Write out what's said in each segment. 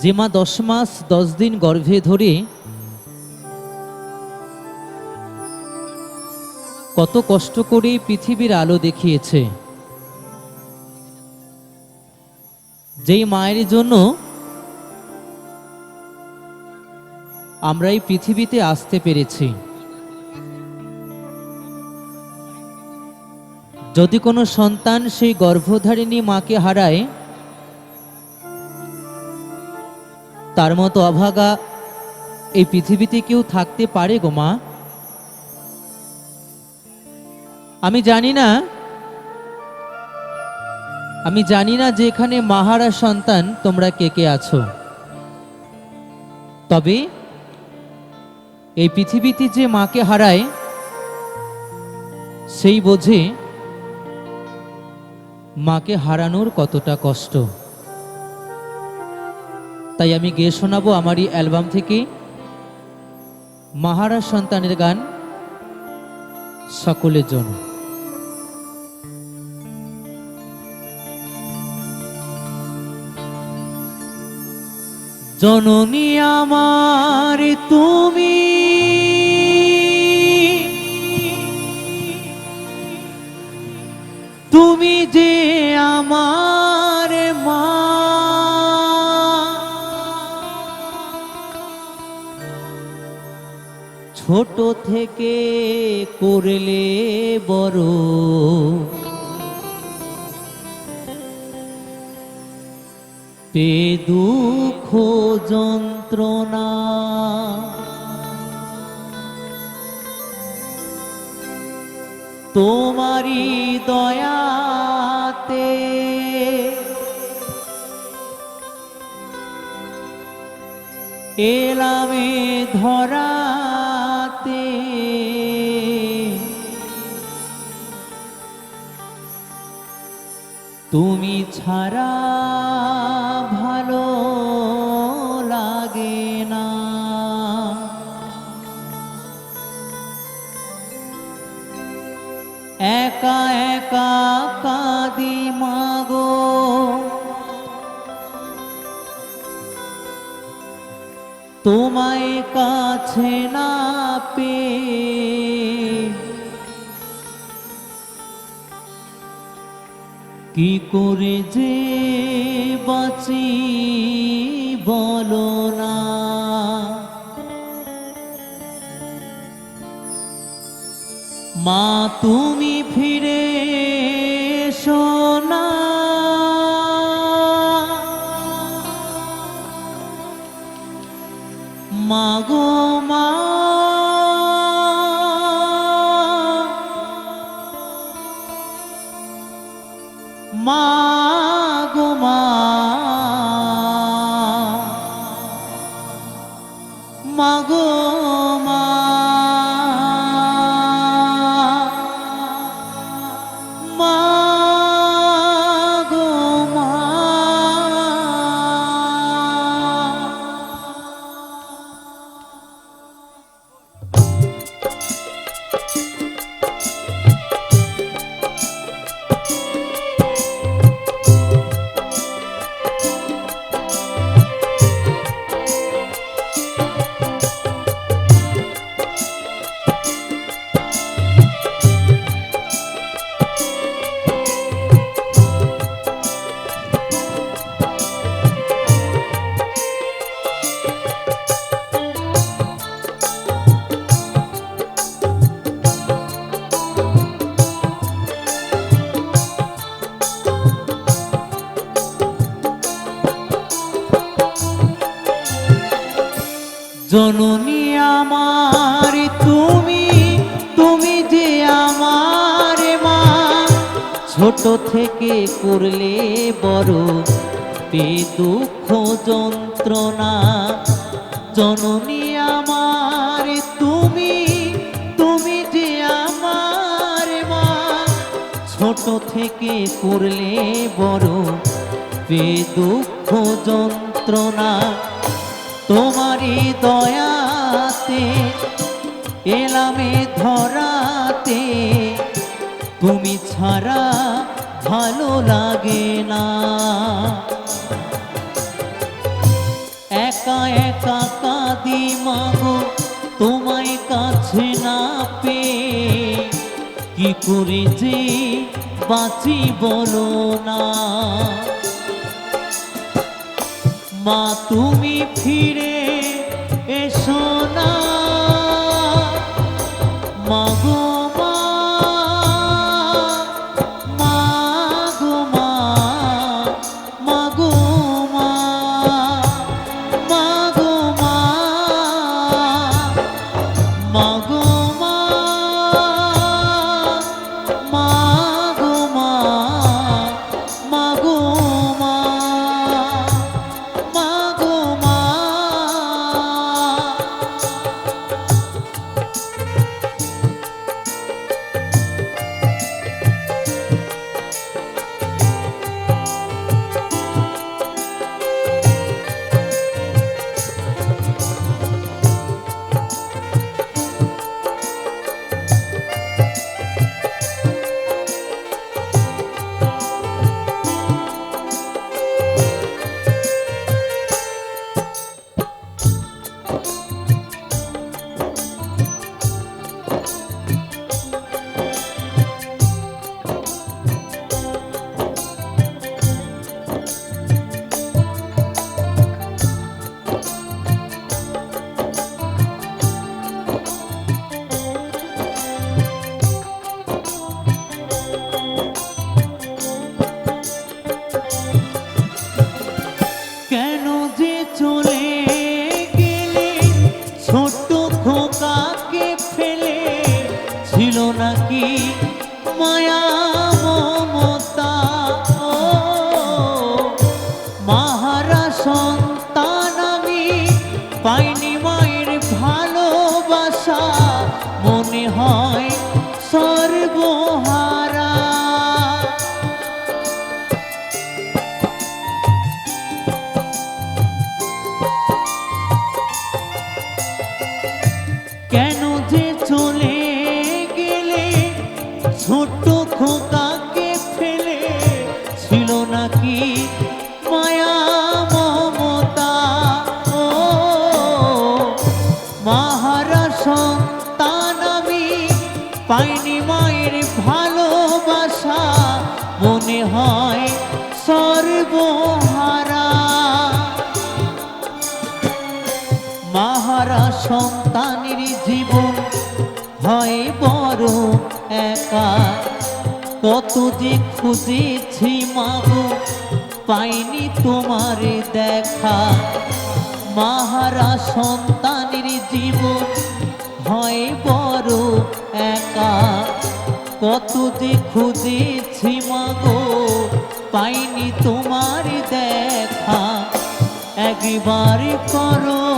যে মা দশ মাস, দশ দিন গর্ভে ধরে কত কষ্ট করে পৃথিবীর আলো দেখিয়েছে। যেই মায়ের জন্য আমরা এই পৃথিবীতে আসতে পেরেছি। যদি কোনো সন্তান সেই গর্ভধারিণী মাকে হারায় তার মতো অভাগা এই পৃথিবীতে কেউ থাকতে পারে গো মা। আমি জানি না, আমি জানি না যে এখানে মাহারা সন্তান তোমরা কে কে আছো। তবে এই পৃথিবীতে যে মাকে হারায়, সেই বোঝে মাকে হারানোর কতটা কষ্ট। তাই আমি গেয়ে শোনাবো আমারই অ্যালবাম থেকে মাহারা সন্তানের গান সকলের জন্য জননী আমার, তুমি ছোট থেকে করলে বড়। পে দুঃখ যন্ত্রণা। তোমারি দয়াতে এলামে ধরাতে তুমি ছাড়া ভালো লাগে না। একা একা তোমায় কাছে না পেয়ে কি করে যে বাঁচি বলো না। মা তুমি ফিরে এসো। না মাগো ছোট থেকে করলে বড় পে দুঃখ যন্ত্রণা। জননী আমার, তুমি তুমি যে আমার মা। ছোট থেকে করলে বড় পে দুঃখ যন্ত্রণা। তোমারই দয়াতে, এলামে ধরাতে তুমি ছাড়া ভালো লাগে না। একা একা কাঁদি মাগো, তোমায় কাছে না পেয়ে। কি করে যে বাঁচি বলো না। মা, তুমি ফিরে এসো না। হয় সর্বহারা। মাহারা সন্তানের জীবন হয় বড় একা। কত যে খুঁজেছি মাগো, পাইনি তোমার দেখা। মাহারা সন্তানের জীবন হয় বড় একা। কত যে খুঁজেছি মাগো পাইনি তোমার দেখা। একবার করো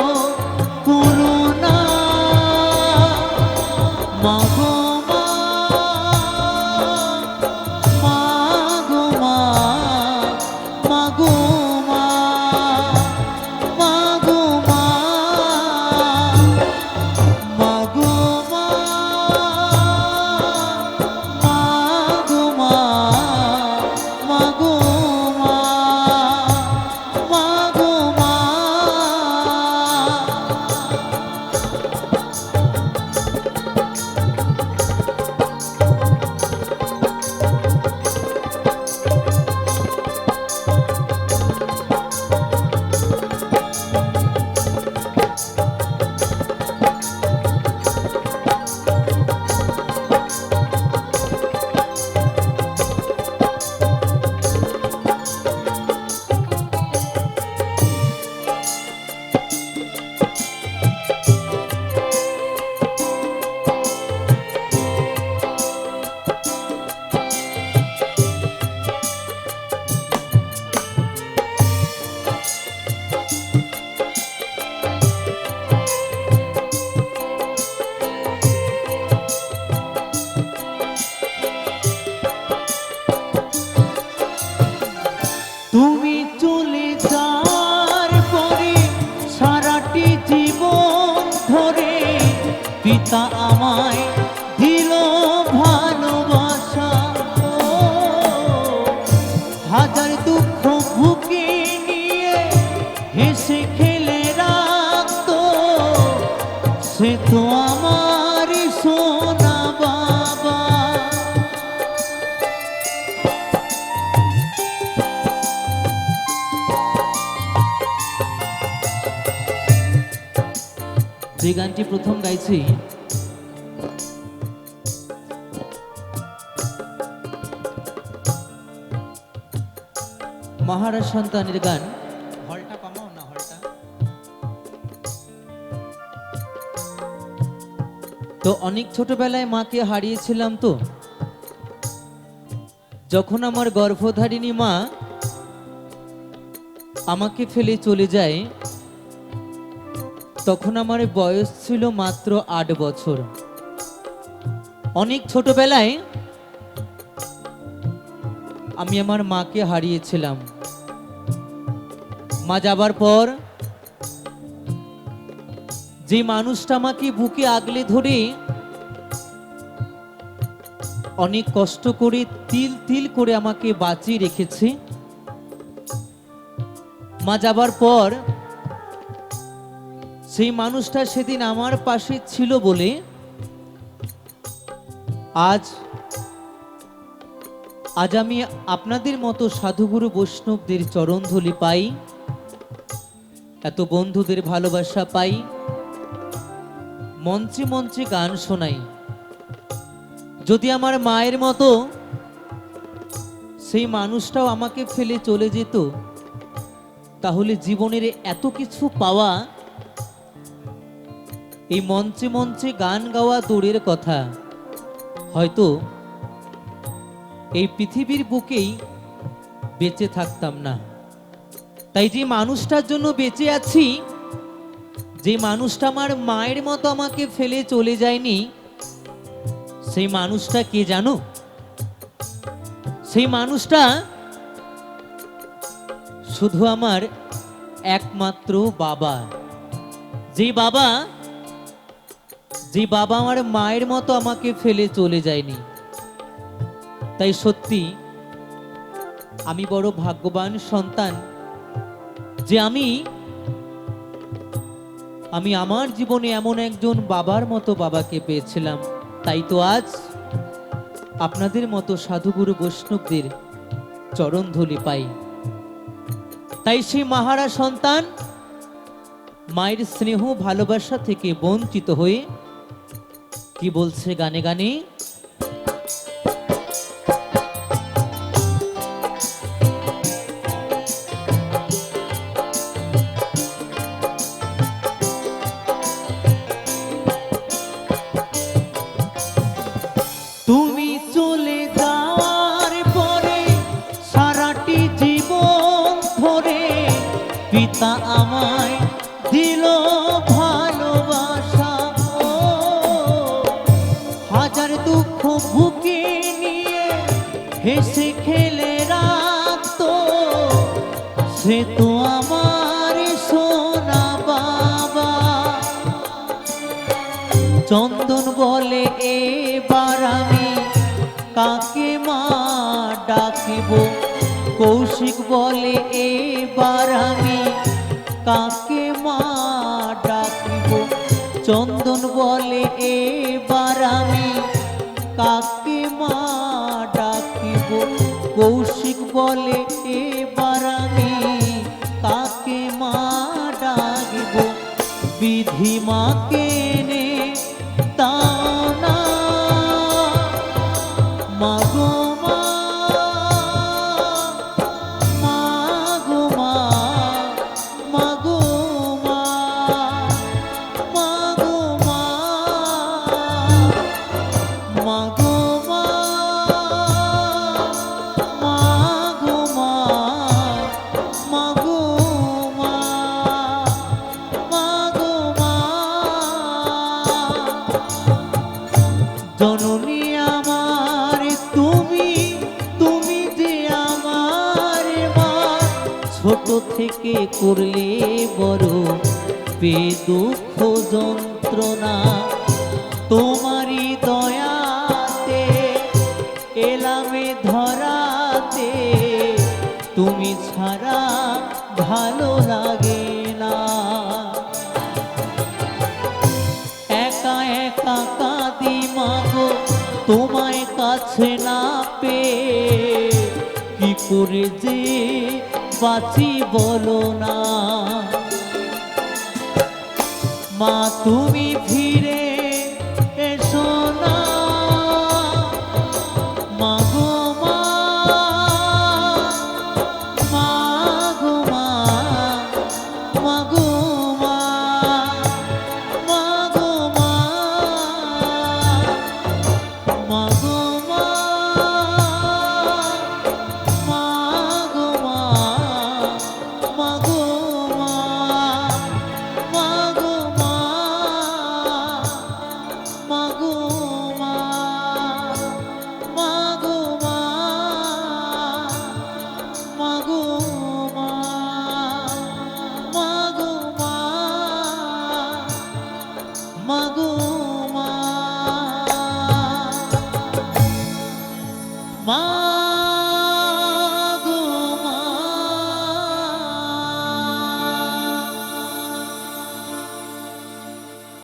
যে গানটি প্রথম গাইছি। মহারাজ সন্তানের গান। হলটা কমাও না হলটা। তো অনেক ছোটবেলায় মাকে হারিয়েছিলাম তো। যখন আমার গর্ভধারিণী মা আমাকে ফেলে চলে যায় তখন আমার বয়স ছিল মাত্র আট বছর। অনেক ছোটবেলায় আমি আমার মাকে হারিয়েছিলাম। মা যাবার পর যে মানুষটা আমাকে বুকে আগলে ধরে অনেক কষ্ট করে তিল তিল করে আমাকে বাঁচিয়ে রেখেছে। মা যাবার পর সেই মানুষটা সেদিন আমার পাশে ছিল বলে আজ আজ আমি আপনাদের মতো সাধুগুরু বৈষ্ণবদের চরণধুলি পাই, এত বন্ধুদের ভালোবাসা পাই মঞ্চে মঞ্চে গান শোনাই। যদি আমার মায়ের মতো সেই মানুষটাও আমাকে ফেলে চলে যেত, তাহলে জীবনের এত কিছু পাওয়া এই মঞ্চে মঞ্চে গান গাওয়া দূরের কথা। হয়তো এই পৃথিবীর বুকেই বেঁচে থাকতাম না। তাই যে মানুষটার জন্য বেঁচে আছি, যে মানুষটা আমার মায়ের মতো আমাকে ফেলে চলে যায়নি, সেই মানুষটা কে জানো? সেই মানুষটা শুধু আমার একমাত্র বাবা। যে বাবা যে বাবা আমার মায়ের মতো আমাকে ফেলে চলে যায়নি। তাই সত্যি আমি বড় ভাগ্যবান সন্তান যে আমি আমি আমার জীবনে এমন একজন বাবার মতো বাবাকে পেয়েছিলাম। তাই তো আজ আপনাদের মতো সাধুগুরু বৈষ্ণবদের চরণধুলি পাই। তাই সেই মাহারা সন্তান মায়ের স্নেহ ভালোবাসা থেকে বঞ্চিত হয়ে কি বলছে গানে গানে? তুমি চলে সারাটি জীবন পিতা আমায় দিল ভালোবাসা। হেসে খেলে রাখতো সে তো আমার সোনা বাবা। চন্দন বলে, এবার আমি কাকে মা ডাকিব? কৌশিক বলে, এবার আমি কাকে মা ডাকিব? চন্দন বলে, এবার আমি কাকে কৌশিক বলে এবার আমি তাকে মা ডাকব? বিধি মাকে করলে বড় পে দুঃখ যন্ত্রণা। তোমারই দয়াতে, এলামে ধরাতে, তুমি ছাড়া ভালো লাগে না। একা একা তোমায় কাছে না পেয়ে, কি করে যে বাঁচি বলো না। মা তুমি ফিরে